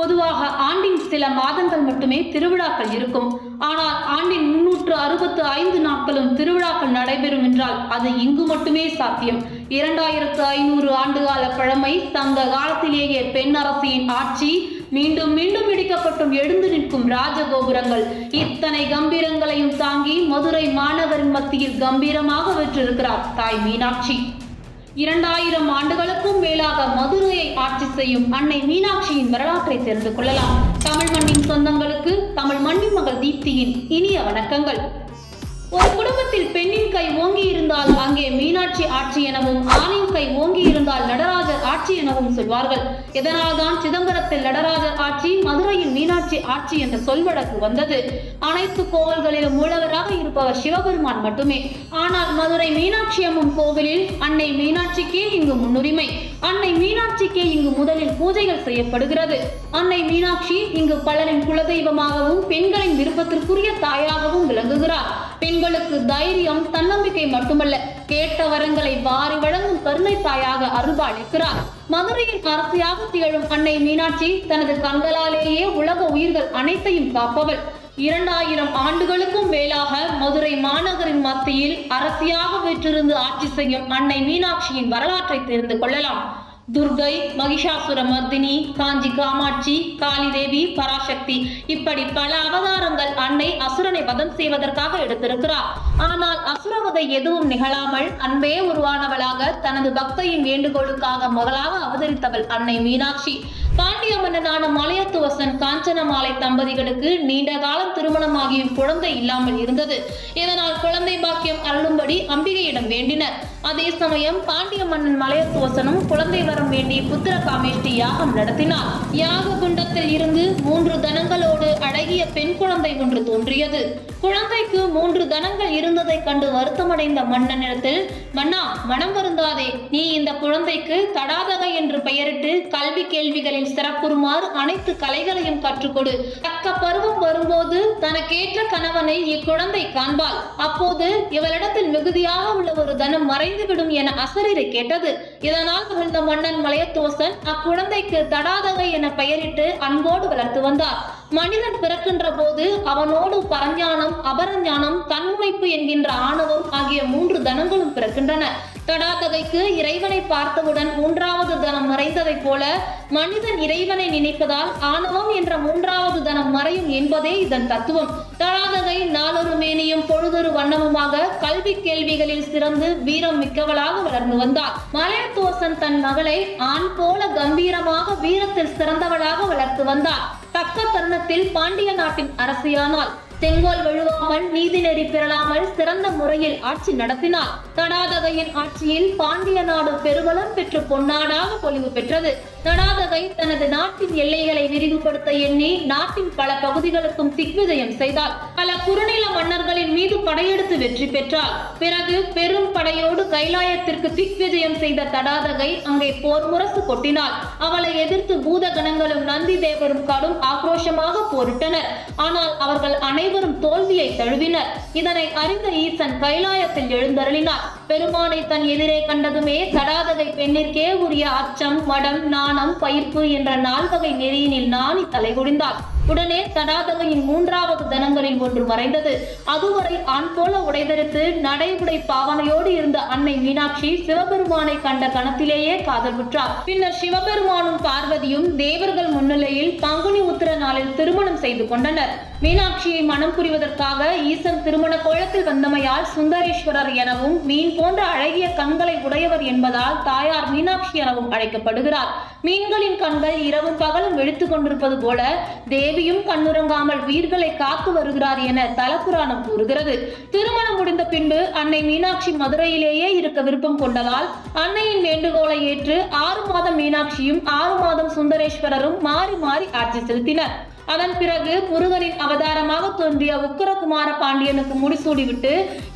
பொதுவாக ஆண்டின் சில மாதங்கள் மட்டுமே திருவிழாக்கள் இருக்கும். ஆனால் ஆண்டின் முன்னூற்று அறுபத்து ஐந்து நாட்களும் திருவிழாக்கள் நடைபெறும் என்றால் அது இங்கு மட்டுமே சாத்தியம். இரண்டாயிரத்து ஐநூறு ஆண்டுகால பழமை சங்க காலத்திலேயே பெண் அரசியின் ஆட்சி மீண்டும் மீண்டும் இடிக்கப்பட்டும் எழுந்து நிற்கும் ராஜகோபுரங்கள். இத்தனை கம்பீரங்களையும் தாங்கி மதுரை மாநகரின் மத்தியில் கம்பீரமாக வெற்றிருக்கிறார் தாய் மீனாட்சி. இரண்டாயிரம் ஆண்டுகளுக்கும் மேலாக மதுரையை ஆட்சி செய்யும் அன்னை மீனாட்சியின் வரலாற்றை தெரிந்து கொள்ளலாம். தமிழ் மண்ணின் சொந்தங்களுக்கு தமிழ் மண்ணின் மகள் தீப்தியின் இனிய வணக்கங்கள். ஒரு குடும்பத்தில் பெண்ணின் கை ஓங்கி இருந்தால் அங்கே மீனாட்சி ஆட்சி எனவும் ஆணின் கை ஓங்கி இருந்தால் நடராஜர் ஆட்சி எனவும் சொல்வார்கள். இதனால்தான் சிதம்பரத்தில் நடராஜர் ஆட்சி மதுரையில் மீனாட்சி ஆட்சி என்ற சொல்வழக்கு வந்தது. அனைத்து கோவில்களிலும் மூலவராக இருப்பவர் சிவபெருமான் மட்டுமே. ஆனால் மதுரை மீனாட்சி அம்மன் கோவிலில் அன்னை மீனாட்சிக்கே இங்கு முன்னுரிமை. அன்னை மீனாட்சிக்கே இங்கு முதலில் பூஜைகள் செய்யப்படுகிறது. அன்னை மீனாட்சி இங்கு பலரின் குலதெய்வமாகவும் பெண்களின் விருப்பத்திற்குரிய தாயாகவும் விளங்குகிறார். பெண்களுக்கு தைரியம் தன்னம்பிக்கை மட்டுமல்ல கேட்ட வரங்களை வாரி வழங்கும் கருணை தாயாக அருள்பாளிக்கிறார் மதுரையின் அரசியாக திகழும் அன்னை மீனாட்சி தனது கண்களாலேயே உலக உயிர்கள் அனைத்தையும் காப்பவள். இரண்டாயிரம் ஆண்டுகளுக்கும் மேலாக மதுரை மாநகரின் மத்தியில் அரசியாக வெற்றிருந்து ஆட்சி செய்யும் அன்னை மீனாட்சியின் வரலாற்றை தெரிந்து கொள்ளலாம். துர்கை மகிஷாசுர மர்தினி காஞ்சி காமாட்சி காளிதேவி பராசக்தி இப்படி பல அவதாரங்கள் அன்னை அசுரனை வதம் செய்வதற்காக எடுத்திருக்கிறார். ஆனால் அசுரவதை எதுவும் நிகழாமல் அன்பே உருவானவளாக தனது பக்தையின் வேண்டுகோளுக்காக மகளாக அவதரித்தவள் அன்னை மீனாட்சி. பாண்டிய மன்னனான மலையத்துவசன் காஞ்சனமாலை தம்பதிகளுக்கு நீண்ட காலம் திருமணமாகியும் குழந்தை இல்லாமல் இருந்தது. இதனால் குழந்தை பாக்கியம் அருளும்படி அம்பிகையிடம் வேண்டினர். அதே சமயம் பாண்டிய மன்னன் மலையத்துவசனும் குழந்தை வரம் வேண்டி புத்திர காமேஷ்டி யாகம் நடத்தினார். யாக குண்டத்தில் இருந்து மூன்று தனங்களோடு அழகிய பெண் குழந்தை ஒன்று தோன்றியது. குழந்தைக்கு மூன்று தனங்கள் இருந்ததை கண்டு வருத்தமடைந்த மன்னனிடத்தில் மன்னா மனம் வருந்தாதே. நீ இந்த குழந்தைக்கு தடாதகை என்று பெயரிட்டு கல்வி கேள்விகளில் சிறப்புறுமாறு அனைத்து கலைகளையும் கற்றுக்கொடு தக்க பருவம் வரும்போது தனக்கேற்ற கணவனை இக்குழந்தை காண்பாள். அப்போது இவளிடத்தில் மிகுதியாக உள்ள ஒரு தனம் மறைந்துவிடும் என அசரீரை கேட்டது. இதனால் மகிழ்ந்த மன்னன் மலையத்தோசன் அக்குழந்தைக்கு தடாதகை என பெயரிட்டு அன்போடு வளர்த்து வந்தார். மனிதன் பிறக்கின்ற போது அவனோடு பரஞானம் அபரஞானம் தன்முனைப்பு என்கின்ற ஆணவம் ஆகிய மூன்று தனங்களும் பிறக்கின்றன. தடாதகைக்கு இறைவனை பார்த்தவுடன் மூன்றாவது தனம் மறைந்ததைப் போல மனிதன் இறைவனை நினைப்பதால் ஆணவம் என்ற மூன்றாவது தனம் மறையும் என்பதே இதன் தத்துவம். தடாதகை நாளொரு மேனியும் பொழுதொரு வண்ணமுமாக கல்வி கேள்விகளில் சிறந்து வீரம் மிக்கவளாக வளர்ந்து வந்தார் மலையத்தோசன் தன் மகளை ஆண் போல கம்பீரமாக வீரத்தில் சிறந்தவளாக வளர்த்து வந்தார் தக்க தருணத்தில் பாண்டிய நாட்டின் அரசியானால் செங்கோல் வழுவாமல் நீதி நெறி பெறலாமல் சிறந்த முறையில் ஆட்சி நடத்தினார். தடாதகையின் ஆட்சியில் பாண்டிய நாடு பெருவளம் பெற்று பொன்னாடாக பொலிவு பெற்றது. தடாதகை தனது நாட்டின் எல்லைகளை விரிவுபடுத்த எண்ணி நாட்டின் பல பகுதிகளுக்கும் திக்விஜயம் செய்தார். பல குறுநில மன்னர்களின் மீது படையெடுத்து வெற்றி பெற்றார். பிறகு பெரும் படையோடு கைலாயத்திற்கு திக்விஜயம் செய்த தடாதகை அங்கே போர் முரசு கொட்டினாள் அவளை எதிர்த்து பூதகணங்களும் நந்தி தேவரும் கடும் ஆக்ரோஷமாக போரிட்டனர். ஆனால் அவர்கள் அனைவரும் தோல்வியை தழுவினர். இதனை அறிந்த ஈசன் கைலாயத்தில் எழுந்தருளினார். பெருமானை தன் எதிரே கண்டதுமே தடாதகை பெண்ணிற்கே உரிய அச்சம் மடம் நாணம் பயிர்ப்பு என்ற நால்வகை நெறியினில் நாணி தலைகுடிந்தார் உடனே தடாதகையின் மூன்றாவது தனங்களில் ஒன்று மறைந்தது. அதுவரை ஆண் போல உடைதெடுத்து நடைமுறை பாவனையோடு இருந்த அன்னை மீனாட்சி சிவபெருமானை கண்ட கணத்திலேயே காதல் காதல்புற்றார் பின்னர் சிவபெருமானும் பார்வதியும் தேவர்கள் முன்னிலையில் பங்குனி உத்திர நாளில் திருமணம் செய்து கொண்டனர். மீனாட்சியை மனம் புரிவதற்காக ஈசன் திருமண கோலத்தில் வந்தமையால் சுந்தரேஸ்வரர் எனவும் மீன் போன்ற அழகிய கண்களை உடையவர் என்பதால் தாயார் மீனாட்சி எனவும் அழைக்கப்படுகிறார். மீன்களின் கண்கள் இரவும் பகலும் வெடித்துக் கொண்டிருப்பது போல தேவியும் கண்ணுறங்காமல் உயிர்களை காத்து வருகிறார் என தலப்புராணம் கூறுகிறது. திருமணம் முடிந்த பின்பு அன்னை மீனாட்சி மதுரையிலேயே இருக்க விருப்பம் கொண்டதால் அன்னையின் வேண்டுகோளை ஏற்று ஆறு மாதம் மீனாட்சியும் ஆறு மாதம் சுந்தரேஸ்வரரும் மாறி மாறி ஆட்சி செலுத்தினர். அதன் பிறகு முருகனின் அவதாரமாக தோன்றிய உக்கரகுமார பாண்டியனுக்கு முடிசூடிவிட்டு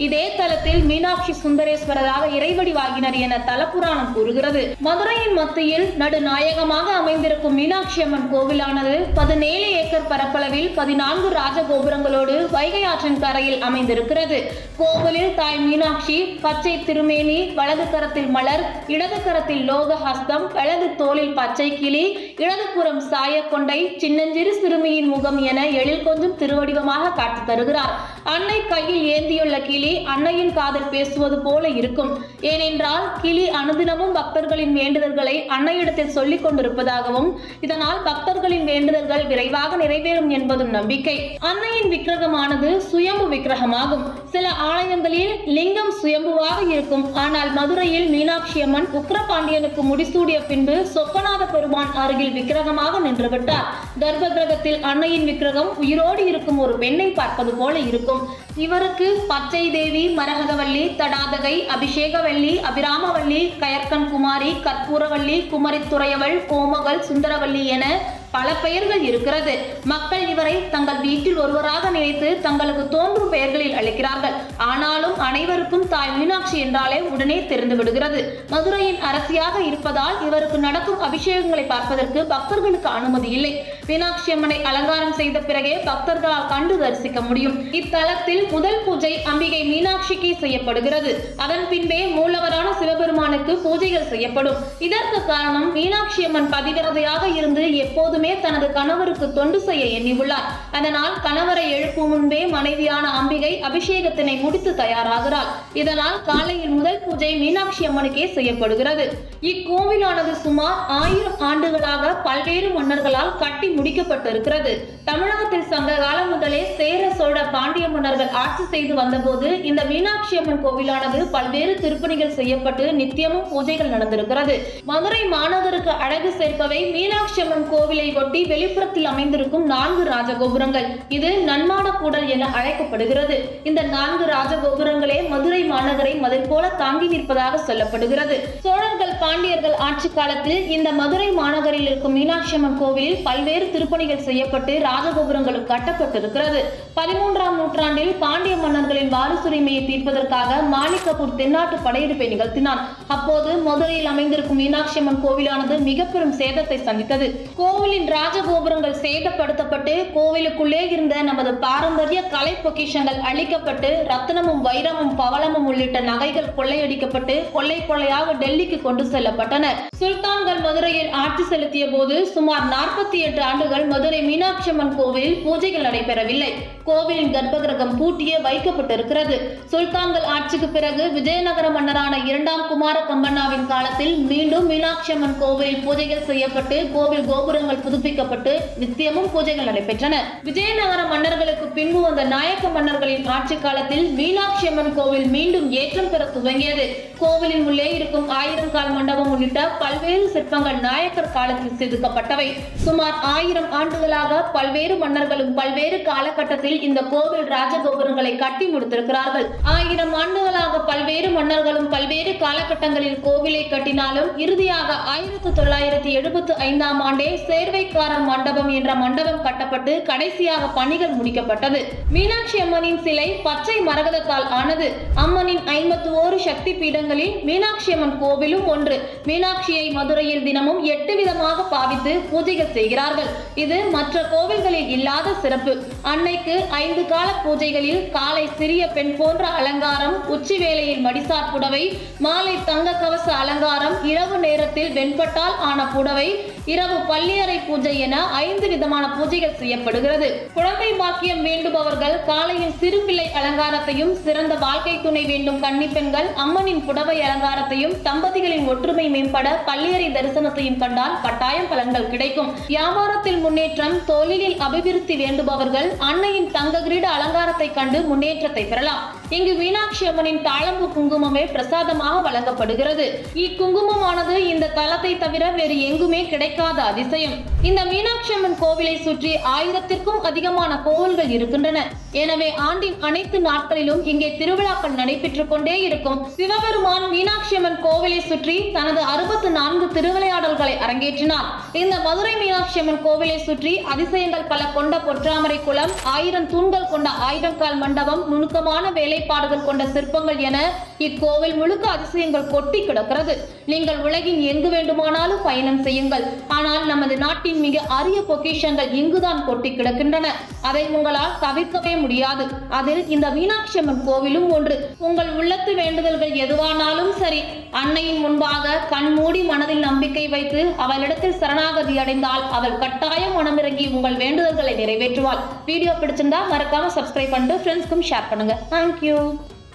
இதே தலத்தில் மீனாட்சி சுந்தரேஸ்வரராக இறைவடிவாகினர் என தலப்புராணம் கூறுகிறது. மதுரையின் மத்தியில் நடுநாயகமாக அமைந்திருக்கும் மீனாட்சி அம்மன் கோவிலானது பதினேழு ஏக்கர் பரப்பளவில் பதினான்கு ராஜகோபுரங்களோடு வைகை ஆற்றின் கரையில் அமைந்திருக்கிறது. கோவிலில் தாய் மீனாட்சி பச்சை திருமேனி வலது கரத்தில் மலர் இடது கரத்தில் லோகஹஸ்தம் வலது தோளில் பச்சை கிளி இடதுபுறம் சாயக்கொண்டை சின்னஞ்சிறு சிறு சிறுமியின் முகம் என எழில் கொஞ்சம் திருவடிவமாக காட்டி தருகிறார். அன்னை கையில் ஏந்தியுள்ள கிளி அன்னையின் காதல் பேசுவது போல இருக்கும். ஏனென்றால் கிளி அனுதினமும் பக்தர்களின் வேண்டுதல்களை அன்னையிடத்தில் சொல்லிக் கொண்டிருப்பதாகவும் இதனால் பக்தர்களின் வேண்டுதல்கள் விரைவாக நிறைவேறும் என்பதும் நம்பிக்கை. அன்னையின் விக்கிரகமானது சுயம்பு விக்கிரகமாகும். சில ஆலயங்களில் லிங்கம் சுயம்புவாக இருக்கும். ஆனால் மதுரையில் மீனாட்சி அம்மன் உக்ரபாண்டியனுக்கு முடிசூடிய பின்பு சொக்கநாத பெருமான் அருகில் விக்கிரகமாக நின்றுவிட்டார் கர்ப்ப கிரகத்தில் அன்னையின் விக்கிரகம் உயிரோடு இருக்கும் ஒரு பெண்ணை பார்ப்பது போல இருக்கும். இவருக்கு பச்சை தேவி மரகதவள்ளி தடாதகை அபிஷேகவள்ளி அபிராமவள்ளி கயற்கன் குமாரி கற்பூரவள்ளி குமரித்துறையவள் கோமகள் சுந்தரவள்ளி என பல பெயர்கள் இருக்கிறது. மக்கள் இவரை தங்கள் வீட்டில் ஒருவராக நினைத்து தங்களுக்கு தோன்றும் பெயர்களில் அழைக்கிறார்கள். ஆனாலும் அனைவருக்கும் தாய் மீனாட்சி என்றாலே உடனே தெரிந்து விடுகிறது. மதுரையின் அரசியாக இருப்பதால் இவருக்கு நடக்கும் அபிஷேகங்களை பார்ப்பதற்கு பக்தர்களுக்கு அனுமதி இல்லை. மீனாட்சி அம்மனை அலங்காரம் செய்த பிறகே பக்தர்களால் கண்டு தரிசிக்க முடியும். இத்தலத்தில் முதல் பூஜை அம்பிகை மீனாட்சிக்கு செய்யப்படுகிறது. அதன் பின்பே மூலவரான சிவபெருமானுக்கு பூஜைகள் செய்யப்படும். இதற்கு காரணம் மீனாட்சி அம்மன் பதிவிரதையாக இருந்து எப்போதுமே தனது கணவருக்கு தொண்டு செய்ய எண்ணியுள்ளார். அதனால் கணவரை எழுப்பும் முன்பே மனைவியான அம்பிகை அபிஷேகத்தினை முடித்து தயாராகிறார் இதனால் காலையில் முதல் பூஜை மீனாட்சி அம்மனுக்கே செய்யப்படுகிறது. இக்கோவிலானது சுமார் ஆயிரம் ஆண்டுகளாக பல்வேறு மன்னர்களால் கட்டி முடிக்கப்பட்டிருக்கிறது. தமிழகத்தில் சங்க காலம் முதலே சேர சோழ பாண்டிய மன்னர்கள் ஆட்சி செய்து வந்தபோது இந்த மீனாட்சி அம்மன் கோவிலானது பல்வேறு திருப்பணிகள் செய்யப்பட்டு நித்தியமும் பூஜைகள் நடந்திருக்கிறது. மதுரை மாநகருக்கு அழகு சேர்ப்பவை மீனாட்சி அம்மன் கோவிலை ஒட்டி வெளிப்புறத்தில் அமைந்திருக்கும் நான்கு ராஜகோபுரங்கள். இது நன்மான கூடல் என அழைக்கப்படுகிறது. இந்த நான்கு ராஜகோபுரங்களே மதுரை மாநகரை மதில் போல தாங்கி நிற்பதாக சொல்லப்படுகிறது. சோழர்கள் பாண்டியர்கள் ஆட்சி காலத்தில் இந்த மதுரை மாநகரில் இருக்கும் மீனாட்சி அம்மன் கோவிலில் பல்வேறு திருப்பணிகள் செய்யப்பட்டு ராஜகோபுரங்களும் கட்டப்பட்டிருக்கிறது. பதிமூன்றாம் நூற்றாண்டில் பாண்டிய மன்னர்களின் வாரிசுரிமையை தீர்ப்பதற்காக மாணிக்கப்பூர் தென்னாட்டு படையெடுப்பை நிகழ்த்தினான் அப்போது மதுரையில் அமைந்திருக்கும் மீனாட்சி அம்மன் கோவிலானது மிக பெரும் சேதத்தை சந்தித்தது. கோவிலின் ராஜகோபுரங்கள் சேதப்படுத்தப்பட்டு கோவிலுக்குள்ளே இருந்த நமது பாரம்பரிய கலை பொக்கிஷங்கள் அழிக்கப்பட்டு ரத்தனமும் வைரமும் பவளமும் உள்ளிட்ட நகைகள் கொள்ளையடிக்கப்பட்டு கொள்ளை கொள்ளையாக டெல்லிக்கு கொண்டு செல்லப்பட்டன. சுல்தான்கள் மதுரையில் ஆட்சி செலுத்திய போது சுமார் நாற்பத்தி எட்டு ஆண்டுகள் மதுரை மீனாட்சி அம்மன் கோவிலில் பூஜைகள் நடைபெறவில்லை. கோவிலின் கர்ப்பகிரகம் பூட்டியே வைக்கப்பட்டிருக்கிறது. சுல்தான்கள் ஆட்சிக்கு பிறகு விஜயநகர மன்னரான இரண்டாம் குமார கம்பண்ணாவின் காலத்தில் மீண்டும் மீனாட்சி அம்மன் கோவில் பூஜைகள் செய்யப்பட்டு கோவில் கோபுரங்கள் புதுப்பிக்கப்பட்டு நித்தியமும் பூஜைகள் நடைபெற்றன. விஜயநகர மன்னர்களுக்கு பின்பு வந்த நாயக்க மன்னர்களின் ஆட்சி காலத்தில் மீனாட்சி அம்மன் கோவில் மீண்டும் ஏற்றம் பெற துவங்கியது. கோவிலின் உள்ளே இருக்கும் ஆயிரம் கால் மண்டபம் உள்ளிட்ட பல்வேறு சிற்பங்கள் நாயக்கர் காலத்தில் செதுக்கப்பட்டவை. சுமார் ஆயிரம் ஆண்டுகளாக பல்வேறு மன்னர்களும் பல்வேறு காலகட்டத்தில் இந்த கோவில் ராஜகோபுரங்களை கட்டி முடித்திருக்கிறார்கள். ஆயிரம் ஆண்டுகளாக பல்வேறு மன்னர்களும் பல்வேறு காலகட்டங்களில் கோவிலை கட்டினாலும் இறுதியாக ஆயிரத்தி தொள்ளாயிரத்தி எழுபத்தி ஐந்தாம் ஆண்டே சேர்வைக்காரர் மண்டபம் என்ற மண்டபம் கட்டப்பட்டு கடைசியாக பணிகள் முடிக்கப்பட்டது. மீனாட்சி அம்மனின் சிலை பச்சை மரகதத்தால் ஆனது. அம்மனின் ஐம்பத்தி ஓரு சக்தி பீடங்களில் மீனாட்சி அம்மன் கோவிலும் ஒன்று. மீனாட்சியை மதுரையில் தினமும் எட்டு விதமாக பாவித்து பூஜைகள் செய்கிறார்கள். இது மற்ற கோவில்களில் இல்லாத சிறப்பு. அன்னைக்கு ஐந்து கால பூஜைகளில் காலை சிறிய பெண் போன்ற அலங்காரம் உச்சி வேளையில் மடிசார் புடவை மாலை தங்க கவச அலங்காரம் இரவு நேரத்தில் வெண்பட்டால் ஆன புடவை இரவு பள்ளியறை பூஜை என ஐந்து விதமான பூஜைகள் செய்யப்படுகிறது. குழந்தை பாக்கியம் வேண்டுபவர்கள் காலையில் சிறு பிள்ளை அலங்காரத்தையும் சிறந்த வாழ்க்கை துணை வேண்டும் கன்னிப்பெண்கள் அம்மனின் புடவை அலங்காரத்தையும் தம்பதிகளின் ஒற்றுமை மேம்பட பள்ளியறை தரிசனத்தையும் கண்டால் கட்டாயம் பலன்கள் கிடைக்கும். வியாபாரத்தில் முன்னேற்றம் தொழிலில் அபிவிருத்தி வேண்டுபவர்கள் அன்னையின் தங்க கிரீட அலங்காரத்தை கண்டு முன்னேற்றத்தை பெறலாம். இங்கு மீனாட்சி அம்மனின் தாளம்பு குங்குமமே பிரசாதமாக வழங்கப்படுகிறது. இக்குங்குமமானது இந்த தலத்தை தவிர வேறு எங்குமே கிடைக்காத அதிசயம். இந்த மீனாட்சி அம்மன் கோவிலை சுற்றி ஆயிரத்திற்கும் அதிகமான கோவில்கள் இருக்கின்றன. எனவே ஆண்டின் அனைத்து நாட்களிலும் இங்கே திருவிழாக்கள் நடைபெற்றுக் கொண்டே இருக்கும். சிவபெருமான் மீனாட்சி அம்மன் கோவிலை சுற்றி தனது அறுபத்து நான்கு திருவிளையாடல்களை அரங்கேற்றினார். இந்த மதுரை மீனாட்சி அம்மன் கோவிலை சுற்றி அதிசயங்கள் பல கொண்ட பொற்றாமரை குளம் ஆயிரம் தூண்கள் கொண்ட ஆயிரங்கால் மண்டபம் நுணுக்கமான வேலை வேலைப்பாடுகள் கொண்ட சிற்பங்கள் என இக்கோவில் முழுக்க அதிசயங்கள் கொட்டி கிடக்கிறது. நீங்கள் உலகின் எங்கு வேண்டுமானாலும் பயணம் செய்யுங்கள். ஆனால் நமது நாட்டின் மிக அரிய பொக்கிஷங்கள் இங்குதான் கொட்டி கிடக்கின்றன. அதை உங்களால் தவிர்க்கவே முடியாது. அதில் இந்த மீனாட்சி அம்மன் கோவிலும் ஒன்று. உங்கள் உள்ளத்து வேண்டுதல்கள் எதுவானாலும் சரி அன்னையின் முன்பாக கண்மூடி மனதில் நம்பிக்கை வைத்து அவளிடத்தில் சரணாகதி அடைந்தால் அவள் கட்டாயம் மனமிறங்கி உங்கள் வேண்டுதல்களை நிறைவேற்றுவாள். வீடியோ பிடிச்சிருந்தா மறக்காம சப்ஸ்கிரைப் பண்ணிட்டு ஃப்ரெண்ட்ஸ்க்கும் ஷேர் பண்ணுங்க. தேங்க்யூ